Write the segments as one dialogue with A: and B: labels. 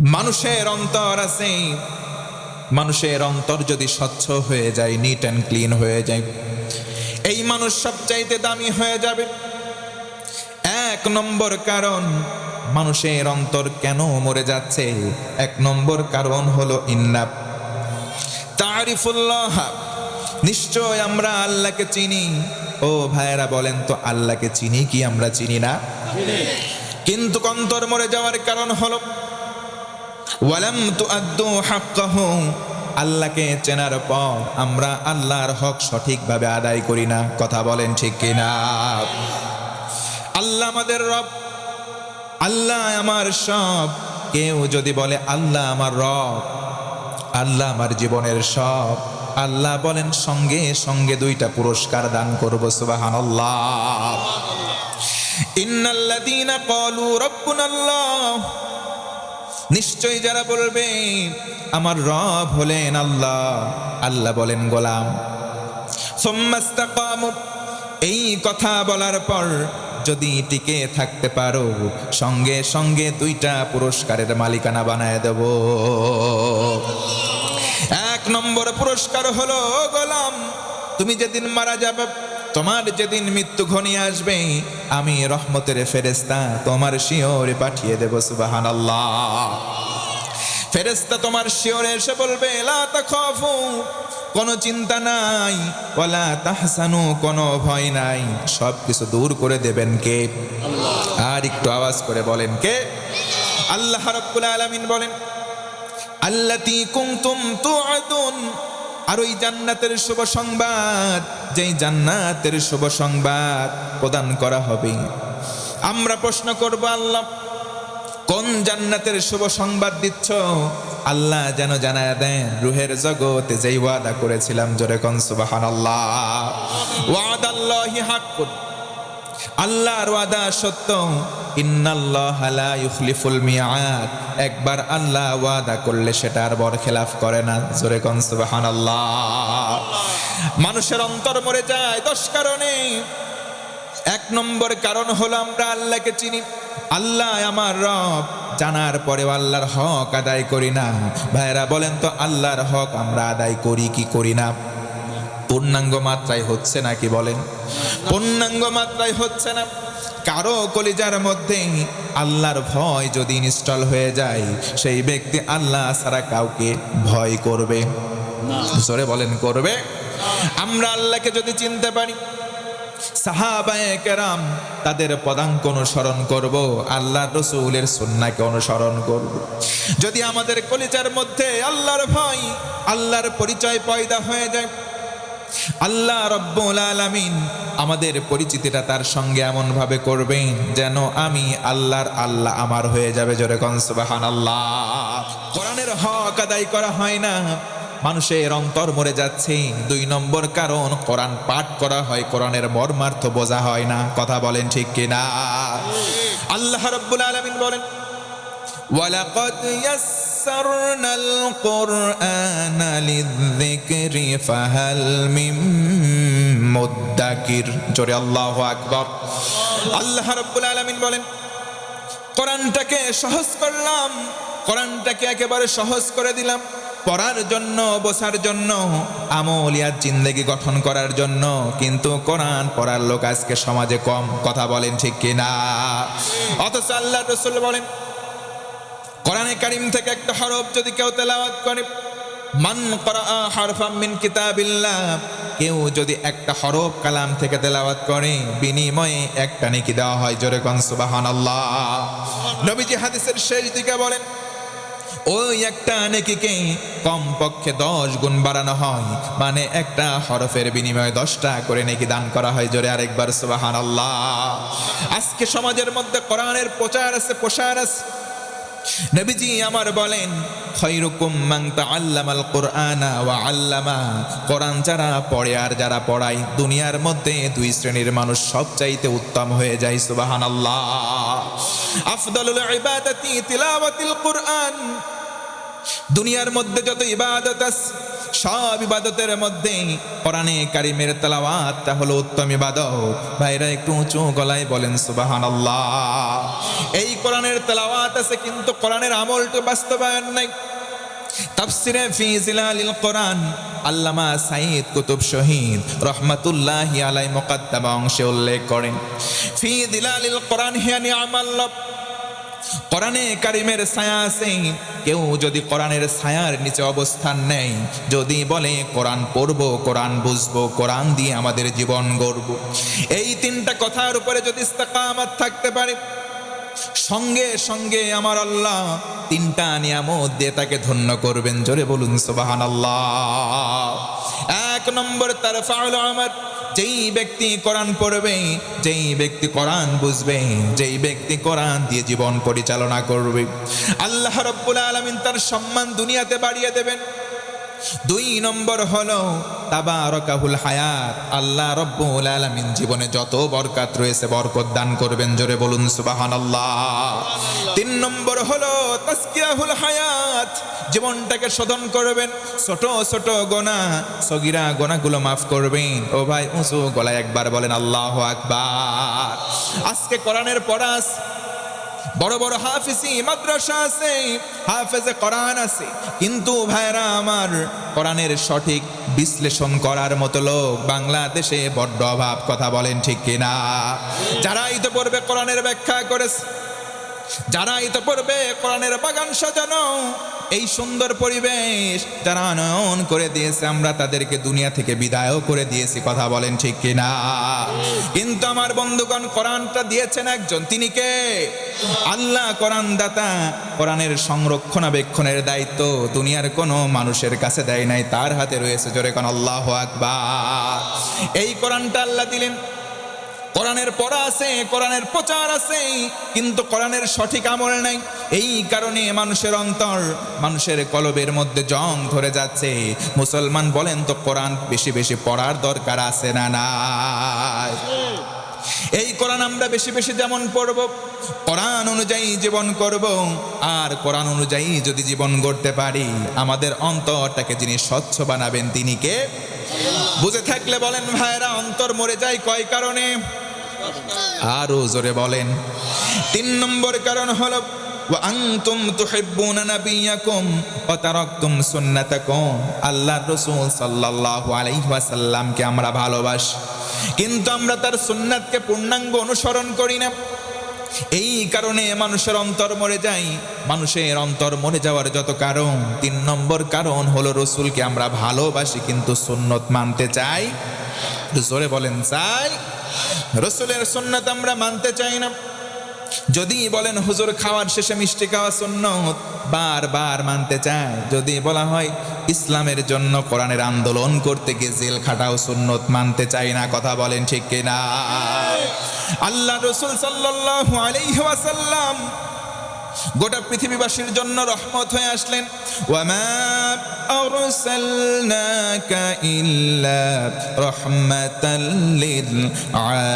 A: মানুষের অন্তর আছে। মানুষের অন্তর যদি স্বচ্ছ হয়ে যায় নিট অ্যান্ড ক্লিন হয়ে যায় এই মানুষ সবচাইতে দামি হয়ে যাবে। এক নম্বর কারণ মানুষের অন্তর কেন মরে যাচ্ছে? এক নম্বর কারণ হলো ইন্নাব তারিফুল্লাহ নিশ্চয় আমরা আল্লাহকে চিনি। ও ভাইয়েরা বলেন তো আল্লাহকে চিনি কি আমরা চিনি না? কিন্তু অন্তর মরে যাওয়ার কারণ হলো ওয়ালাম তু আদু হাক্কাহু, আল্লাহকে চেনার পর আমরা আল্লাহর হক সঠিকভাবে আদায় করি না। কথা বলেন ঠিক কিনা? আল্লাহ আমাদের রব, আল্লাহ আমার সব। কেউ যদি বলে, আল্লাহ আমার রব, আল্লাহ আমার জীবনের সব। আল্লাহ বলেন, সঙ্গে সঙ্গে দুইটা পুরস্কার দান করব সুবাহান আল্লাহ ইন্নাল্লাযীনা ক্বালু রাব্বুনাল্লাহ নিশ্চয়ই যারা বলবে, আমার রব হলেন আল্লাহ। আল্লাহ বলেন, গোলাম। এই কথা বলার পর যদি টিকে থাকতে পারো, সঙ্গে সঙ্গে দুইটা পুরস্কারের মালিকানা বানায় দেব। এক নম্বর পুরস্কার হলো গোলাম। তুমি যেদিন মারা যাবে তোমার যেদিন মৃত্যু ঘনিয়ে আসবে আমি রহমতের ফেরেস্তা তোমার শিওরে পাঠিয়ে দেব সুবাহান ফেরেস্তা তোমার শিওরে এসে বলবে কোনো চিন্তা নাই ওয়ালা তাহসানু কোনো ভয় নাই সব কিছু দূর করে দেবেন কে? আর একটু আওয়াজ করে বলেন কে? আল্লাহ রাব্বুল আলামিন বলেন আল্লাতি কুনতুম তুআদুন আর ওই জান্নাতের শুভ সংবাদ, যেই জান্নাতের শুভ সংবাদ প্রদান করা হবে। আমরা প্রশ্ন করব, আল্লাহ, কোন জান্নাতের শুভ সংবাদ দিচ্ছ? আল্লাহ যেন জানায় দেন, রুহের জগতে যেই ওয়াদা করেছিলাম, জোরে কন আল্লাহ হাক হাক্কুন। আল্লাহর ওয়াদা সত্য একবার আল্লাহ ওয়াদা করলে সেটা আর বর খেলাফ করে না। জোরে কোন সুবহানাল্লাহ। মানুষের অন্তর মরে যায় দশ কারণে। এক নম্বর কারণ হলো আমরা আল্লাহকে চিনি। আল্লাহ আমার রব, জানার পরেও আল্লাহর হক আদায় করি না। ভাইরা বলেন তো আল্লাহর হক আমরা আদায় করি কি করি না? পূর্ণাঙ্গ মাত্রায় হচ্ছে নাকি বলেন? পূর্ণাঙ্গ মাত্রায় হচ্ছে না। কারও কলিজার মধ্যে আল্লাহর ভয় যদি ইনস্টল হয়ে যায় সেই ব্যক্তি আল্লাহ ছাড়া কাউকে ভয় করবে। জোরে বলেন করবে? আমরা আল্লাহকে যদি চিনতে পারি সাহাবায়ে কেরাম তাদের পদাঙ্ক অনুসরণ করব আল্লাহ রসুলের সুন্নাকে অনুসরণ করব। যদি আমাদের কলিজার মধ্যে আল্লাহর ভয় আল্লাহর পরিচয় পয়দা হয়ে যায় আল্লাহ রব্বুল আলমিন আমাদের পরিচিতিটা তার সঙ্গে এমনভাবে করবেন যেন আমি আল্লাহর আল্লাহ আমার হয়ে যাবে জোরে কনসবাহান আল্লাহ কোরআনের হক আদায় করা হয় না। মানুষের অন্তর মরে যাচ্ছে। দুই নম্বর কারণ, কোরআন পাঠ করা হয়, কোরআনের মর্মার্থ বোঝা হয় না। কথা বলেন ঠিক কিনা? আল্লাহ রব্বুল আলমিন বলেন ওয়ালাকত ইয়াস يسرنا القرآن للذكر فهل من مدكر জোরে আল্লাহ আকবার আল্লাহ রাব্বুল আলামিন বলেন কোরআনটাকে সহজ করলাম কোরআনটাকে একেবারে সহজ করে দিলাম পড়ার জন্য বসার জন্য আমলিয়াত জিন্দেগি গঠন করার জন্য কিন্তু কোরআন পড়ার লোক আজকে সমাজে কম কথা বলেন ঠিক কিনা অথচ আল্লাহ রসুল বলেন কোরআনে কারিম থেকে একটা হরফ যদি কেউ তেলাওয়াত করে, মান করা হরফাম মিন কিতাবিল্লাহ কেউ যদি একটা হরফ কালাম থেকে তেলাওয়াত করে, বিনিময়ে একটা নেকি দেওয়া হয়, জোরে কন সুবহানাল্লাহ। নবীজি হাদিসের শেষ দিকে বলেন, ওই একটা নেকিকে কমপক্ষে দশ গুণ বাড়ানো হয় মানে একটা হরফের বিনিময়ে দশটা করে নেকি দান করা হয়, জোরে আরেকবার সুবাহান আল্লাহ আজকে সমাজের মধ্যে কোরআনের প্রচার আছে, প্রসার আছে। নবীজি আমার বলেন, খৈরুকুম মান তাআল্লামাল কোরআনা ওয়া আল্লামা। কোরআন যারা পড়ে আর যারা পড়ায়, দুনিয়ার মধ্যে দুই শ্রেণির মানুষ সবচাইতে উত্তম হয়ে যায়, সুবহানাল্লাহ। আফদালুল ইবাদাতি তিলাওয়াতিল কোরআন। দুনিয়ার মধ্যে যত ইবাদত আছে সব ইবাদতের মধ্যে কোরআনে কারিমের তেলাওয়াতটা হলো উত্তম ইবাদত। ভাইরা একটু উঁচু গলায় বলেন, সুবহানাল্লাহ। এই কোরআনের তালাওয়াত আছে, কিন্তু কোরআনের আমলটা বাস্তবায়ন নাই। তাফসিরে ফি জিলালিল কোরআন, আল্লামা সাইদ কুতুব শহীদ রহমাতুল্লাহি আলাই মুকাদ্দামা অংশে উল্লেখ করেন। ফি জিলালিল কোরআন হিয়া নি'মাল্লাহ কোরআনে কারিমের ছায়া আছে। কেউ যদি কোরআনের ছায়ার নিচে অবস্থান নেয়, যদি বলে, কোরআন পড়ব, কোরআন বুঝব, কোরআন দিয়ে আমাদের জীবন গড়ব। এই তিনটা কথার উপরে যদি ইস্তেকামাত থাকতে পারে, সঙ্গে সঙ্গে আমার আল্লাহ তিনটা নিয়ামত দিয়ে তাকে ধন্য করবেন। জোরে বলুন সুবাহান আল্লাহ এক নম্বর তার ফাউল আমার। যেই ব্যক্তি কোরআন পড়বে, যেই ব্যক্তি কোরআন বুঝবে, যেই ব্যক্তি কোরআন দিয়ে জীবন পরিচালনা করবে। আল্লাহ রব্বুল আলমিন তার সম্মান দুনিয়াতে বাড়িয়ে দেবেন। দুই নম্বর হলো তাবারকাহুল হায়াত, আল্লাহ রব্বুল আলামিন জীবনে যত বরকাত রয়েছে বরকত দান করবেন, জোরে বলুন সুবহানাল্লাহ। তিন নম্বর হলো তাসকিয়াহুল হায়াত, জীবনটাকে শোধন করবেন, ছোট ছোট গোনা, সগিরা গোনাগুলো মাফ করবেন। ও ভাই উঁচু গলায় একবার বলেন আল্লাহ আকবার। আজকে কোরআনের পড়াস বড় বড় হাফিজি মাদ্রাসা আছে, হাফেজে কোরআন আছে। কিন্তু ভাইরা আমার কোরআনের সঠিক বিশ্লেষণ করার মতো লোক বাংলাদেশে বড্ড অভাব, কথা বলেন ঠিক কিনা? যারা তো পড়বে কোরআনের ব্যাখ্যা করেছে যারাই তো পড়বে কোরআনের বাগান সাজানো, এই সুন্দর পরিবেশ যারা নয়ন করে দিয়েছে, আমরা তাদেরকে দুনিয়া থেকে বিদায়ও করে দিয়েছি, কথা বলেন ঠিক কিনা? কিন্তু আমার বন্ধুগণ, কোরআনটা দিয়েছেন একজন, তিনি কে? আল্লাহ কোরআন দাতা কোরআনের সংরক্ষণাবেক্ষণের দায়িত্ব দুনিয়ার কোনো মানুষের কাছে দেয় নাই, তার হাতে রয়েছে, জোরে কোন আল্লাহ আকবার। এই কোরআনটা আল্লাহ দিলেন কোরআনের পড়া আছে, কোরআনের প্রচার আছে, কিন্তু কোরআনের সঠিক আমল নাই। এই কারণে মানুষের অন্তর, মানুষের কলবের মধ্যে জং ধরে যাচ্ছে। মুসলমান বলেন তো, কোরআন বেশি বেশি পড়ার দরকার আছে না না এই কোরআন আমরা বেশি বেশি যেমন পড়ব, কোরআন অনুযায়ী জীবন করব, আর কোরআন অনুযায়ী যদি জীবন গড়তে পারি, আমাদের অন্তরটাকে যিনি স্বচ্ছ বানাবেন, তিনি কে? বুঝে থাকলে বলেন ভাইরা অন্তর মরে যায় কয় কারণে আরো জোরে বলেন তিন নম্বর কারণ হলো وأنتم تحبون نبيكم وتركتم سنتكم আল্লাহর রাসূল সাল্লাল্লাহু আলাইহি ওয়াসাল্লামকে আমরা ভালোবাসি কিন্তু আমরা তার সুন্নাতকে পূর্ণাঙ্গ অনুসরণ করি না এই কারণে মানুষের অন্তর মরে যায়। মানুষের অন্তর মরে যাওয়ার যত কারণ, তিন নম্বর কারণ হলো রসুলকে আমরা ভালোবাসি কিন্তু সুন্নত মানতে চাই। জোরে বলেন, চাই। রসুলের সুন্নত আমরা মানতে চাই না। যদি বলেন হুজুর খাওয়ার শেষে মিষ্টি খাওয়া সুন্নত, বারবার মানতে চায়। যদি বলা হয় ইসলামের জন্য কোরআনের আন্দোলন করতে গিয়ে জেল খাটাও সুন্নত, মানতে চাই না, কথা বলেন ঠিক কিনা? আল্লাহ রসুল সাল্লাল্লাহু ওয়াসাল্লাম গোটা পৃথিবীবাসীর জন্য রহমত হয়ে আসলেন। ওয়ামা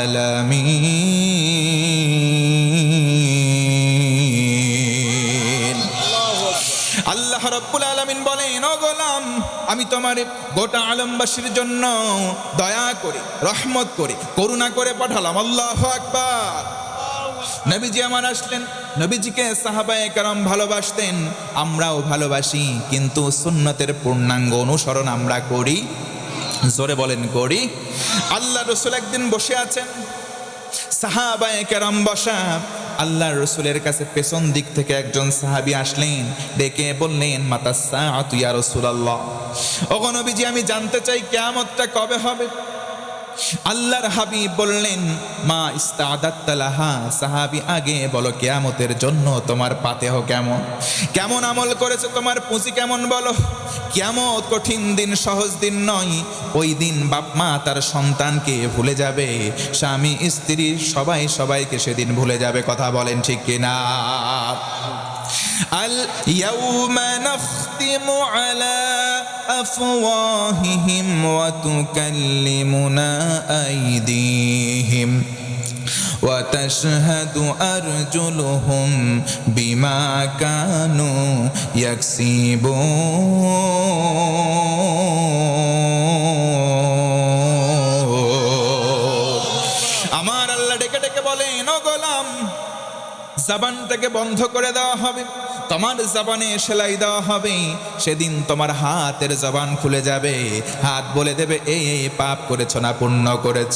A: আলামিন। আমি তোমার গোটা আলমবাসীর জন্য দয়া করে, রহমত করে, করুণা করে পাঠালাম। আল্লাহ আকবার। নবীজি আমার আসলেন। নবীজিকে সাহাবায়ে কারাম ভালোবাসতেন, আমরাও ভালোবাসি, কিন্তু সুন্নতের পূর্ণাঙ্গ অনুসরণ আমরা করি। জোরে বলেন, করি। আল্লাহ রসুল একদিন বসে আছেন, সাহাবায়ে কেরাম বসা আল্লাহ রসুলের কাছে পেছন দিক থেকে একজন সাহাবি আসলেন, ডেকে বললেন মাতা সাহা তুইয়া রসুল আল্লাহ ওগো নবীজি, আমি জানতে চাই কেমনটা কবে হবে? আল্লাহর হাবিব বললেন, মা ইস্তাদাত্তালাহা সাহাবি আগে বলো, কেয়ামতের জন্য তোমার পাতেহ কেমন? কেমন আমল করেছ? তোমার পুঁজি কেমন বলো? কেমন কঠিন দিন, সহজ দিন নয়। ওই দিন বাপ মা তার সন্তানকে ভুলে যাবে। স্বামী, স্ত্রী, সবাই সবাইকে সেদিন ভুলে যাবে। কথা বলেন ঠিক কিনা আল ইয়াউমা নাখতিমু আলা أفواههم وتكلمنا أيديهم وتشهد أرجلهم بما كانوا يكسبون আমার আল্লাহ ডেকে ডেকে বলেন গোলাম জাবানটাকে বন্ধ করে দেওয়া হবে তোমার জবানে সেলাই দেওয়া হবে, সেদিন তোমার হাতের জবান খুলে যাবে। হাত বলে দেবে এই এই পাপ করেছ না, পুণ্য করেছ।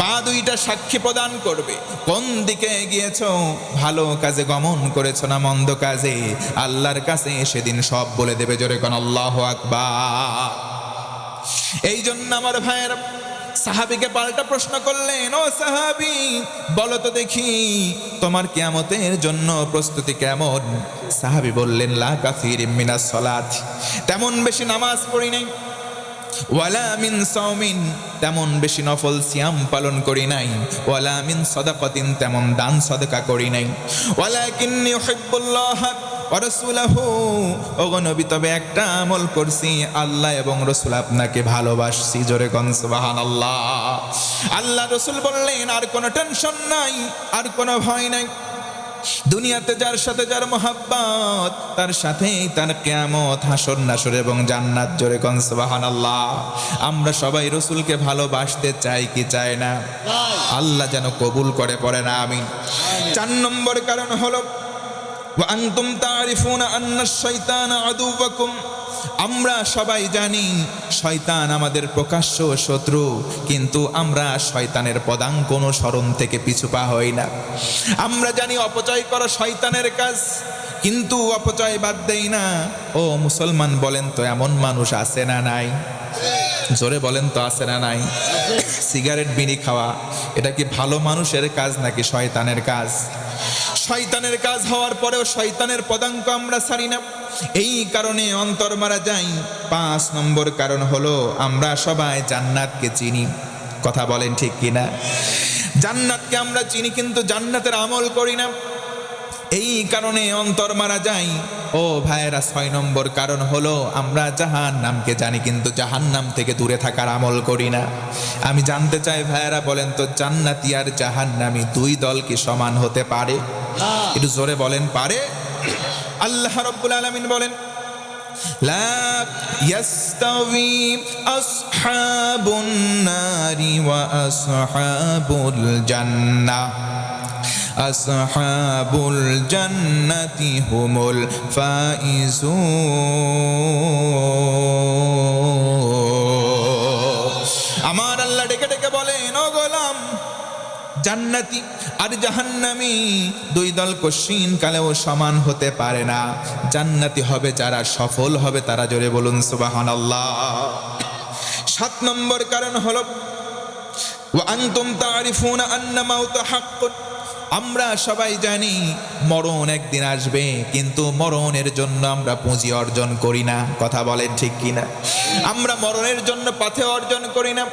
A: পা দুইটা সাক্ষী প্রদান করবে, কোন দিকে গিয়েছ ভালো কাজে গমন করেছ না, মন্দ কাজে? আল্লাহর কাছে সেদিন সব বলে দেবে, জোরে কোন, আল্লাহ আকবার। এই জন্য আমার ভাইয়ের সাহাবিকে পাল্টা প্রশ্ন করলেন, ও সাহাবি, বলো তো দেখি তোমার কিয়ামতের জন্য প্রস্তুতি কেমন? সাহাবি বললেন, লা কাফির মিনাস সালাত, তেমন বেশি নামাজ পড়ি নাই। ওয়ালা মিন সাওমিন, তেমন বেশি নফল সিয়াম পালন করি নাই। ওয়ালা মিন সদাকাতিন, তেমন দান সদকা করি নাই। ওয়ালাকিন্নি উহিব্বুল্লাহ ওয়া রাসূলাহু ওগো নবী তবে একটা আমল করছি। আল্লাহ এবং রসুল আপনাকে ভালোবাসছি। জোরে কোন সুবহানাল্লাহ। আল্লাহ আল্লাহ রসুল বললেন আর কোনো টেনশন নাই আর কোনো ভয় নাই। দুনিয়াতে যার সাথে যার মোহাব্বত তার সাথেই তার কেয়ামত হাসর নাসর এবং জান্নাত। জোরে কন সুবহানাল্লাহ। আমরা সবাই রসুলকে ভালোবাসতে চাই কি চাই না? আল্লাহ যেন কবুল করে পড়ে না আমি চার নম্বর কারণ হলো আন্তুম তারিফুন আন্না শৈতান আদুবাকুম আমরা সবাই জানি শয়তান আমাদের প্রকাশ্য শত্রু, কিন্তু আমরা শয়তানের পদাঙ্ক অনুসরণ থেকে পিছু পা হই না। আমরা জানি অপচয় করা শয়তানের কাজ, কিন্তু অপচয় বাদ দেই না। ও মুসলমান, বলেন তো এমন মানুষ আছে না নাই? জোরে বলেন তো আছে না নাই? সিগারেট, বিড়ি খাওয়া, এটা কি ভালো মানুষের কাজ নাকি শয়তানের কাজ? শয়তানের কাজ হওয়ার পরেও শয়তানের পদাঙ্ক আমরা ছাড়ি না। এই কারণে অন্তর মারা যাই। পাঁচ নম্বর কারণ হলো, আমরা সবাই জান্নাতকে চিনি। কথা বলেন ঠিক কিনা? জান্নাতকে আমরা চিনি, কিন্তু জান্নাতের আমল করি না। এই কারণে অন্তর মারা যায় ও ভাইয়েরা ছয় নম্বর কারণ হলো আমরা জাহান নামকে জানি কিন্তু জাহান নাম থেকে দূরে থাকার আমল করি না আমি জানতে চাই ভাইয়েরা বলেন তো জান্নাতি আর জাহান নামি দুই দল কি সমান হতে পারে একটু জোরে বলেন পারে আল্লাহ রব্বুল আলমিন বলেন لا يستوي أصحاب النار وأصحاب الجنة আসহাবুল জান্নাতি হুমুল ফাইজুন আমার আল্লাহ ডেকে ডেকে বলে ও গোলাম, জান্নাতি আর জাহান্নামি দুই দল কশিন কালেও সমান হতে পারে না। জান্নাতি হবে যারা সফল হবে, তারা জোরে বলুন সুবাহান আল্লাহ সাত নম্বর কারণ হল আন্তুম তারিফুন আন্না মাউতা হাক্কুন। আমরা সবাই জানি মরণ একদিন আসবে, কিন্তু মরণের জন্য আমরা পুঁজি অর্জন করি না। কথা বলেন ঠিক কিনা? আমরা মরণের জন্য পথে অর্জন করি না।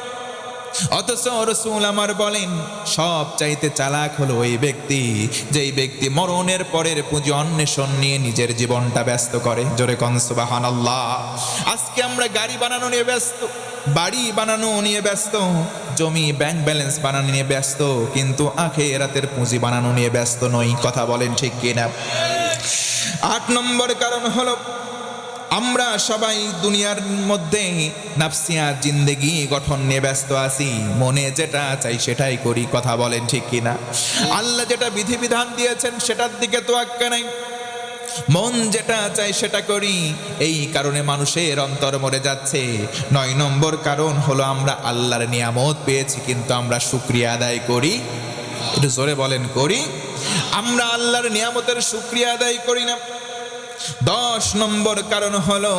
A: অথচ রসুল আমার বলেন, সব চাইতে চালাক হলো ওই ব্যক্তি, যেই ব্যক্তি মরণের পরের পুঁজি অন্বেষণ নিয়ে নিজের জীবনটা ব্যস্ত করে। জোরে কনসবাহান আল্লাহ আজকে আমরা গাড়ি বানানো নিয়ে ব্যস্ত, বাড়ি বানানো নিয়ে ব্যস্ত, জমি ব্যাংক ব্যালেন্স বানানো নিয়ে ব্যস্ত, কিন্তু আখে রাতের পুঁজি বানানো নিয়ে ব্যস্ত নই। কথা বলেন ঠিক কিনা? আট নম্বর কারণ হলো আমরা সবাই দুনিয়ার মধ্যে নাফসিয়া জিন্দেগি গঠন নিয়ে ব্যস্ত আছি। মনে যেটা চাই সেটাই করি, কথা বলেন ঠিক কিনা? আল্লাহ যেটা বিধিবিধান দিয়েছেন সেটার দিকে তো আজ্ঞা নাই। মন যেটা চাই সেটা করি, এই কারণে মানুষের অন্তর মরে যাচ্ছে। নয় নম্বর কারণ হলো আমরা আল্লাহর নিয়ামত পেয়েছি, কিন্তু আমরা শুক্রিয়া আদায় করি। একটু জোরে বলেন, করি? আমরা আল্লাহর নিয়ামতের শুক্রিয়া আদায় করি না। দশ নম্বর কারণ হলো,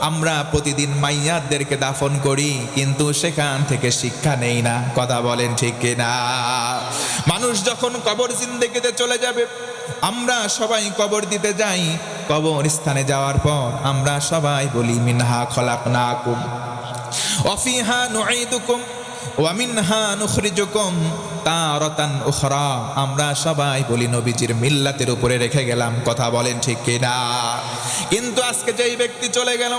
A: আমরা প্রতিদিন মাইয়াদেরকে দাফন করি, কিন্তু সেখান থেকে শিক্ষা নেই না। কথা বলেন ঠিক কিনা? মানুষ যখন কবর জিন্দেগিতে চলে যাবে, আমরা সবাই কবর দিতে যাই। কবর স্থানে যাওয়ার পর আমরা সবাই বলি, মিনহা খলাক না কুম অফিহা নুঈদুকুম। ওয়ামিনহা নুখরিজুকুম তারাতান উখরা। আমরা সবাই বলি, নবীজির মিল্লাতের উপরে রেখে গেলাম। কথা বলেন ঠিক কিনা? কিন্তু আজকে যেই ব্যক্তি চলে গেল,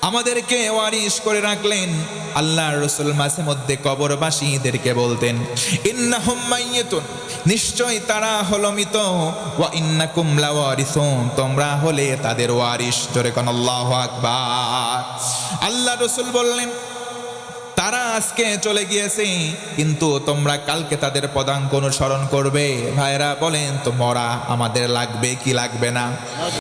A: আমাদেরকে ওয়ারিশ করে রাখলেন। আল্লাহ রসুল মাঝে মধ্যে কবরবাসীদেরকে বলতেন, ইন্নাহুম মাইয়াতুন। নিশ্চয় তারা হলো মৃত। ওয়া ইন্নাকুম লাওয়ারিসুন। তোমরা হলে তাদের ওয়ারিশ। জোরে কোন আল্লাহু আকবার। আল্লাহ রসুল বললেন তারা আজকে চলে গিয়েছে, কিন্তু তোমরা কালকে তাদের পদাঙ্ক অনুসরণ করবে। ভাইরা বলেন তো, মরা আমাদের লাগবে কি লাগবে না?